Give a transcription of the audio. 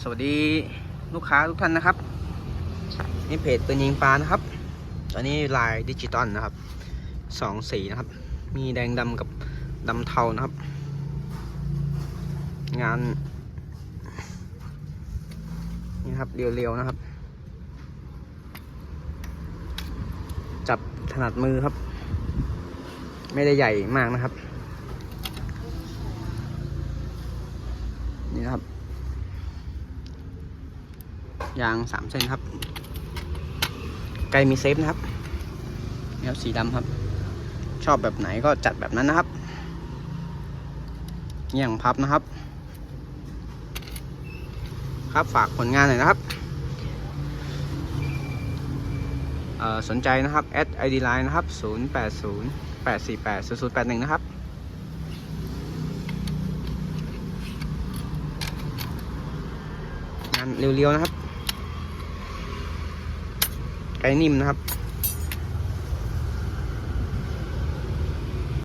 สวัสดีลูกค้าทุกท่านนะครับ นี่เพจปืนยิงปลานะครับ ตอนนี้ลายดิจิตอลนะครับสองสีนะครับ มีแดงดำกับดำเทานะครับ งาน นี่ครับเรียวๆนะครับ จับถนัดมือครับ ไม่ได้ใหญ่มากนะครับ นี่นะครับ ยางสามเส้นครับ ไกลมีเซฟนะครับนี่ครับสีดำครับ ชอบแบบไหนก็จัดแบบนั้นนะครับเงี้ยงพับนะครับ ครับฝากผลงานหน่อยนะครับสนใจนะครับแอด ID Line นะครับ 0 8 0 8 4 8 0 0 8 1 นะครับ งานเรียวๆนะครับ นิ่มนะครับ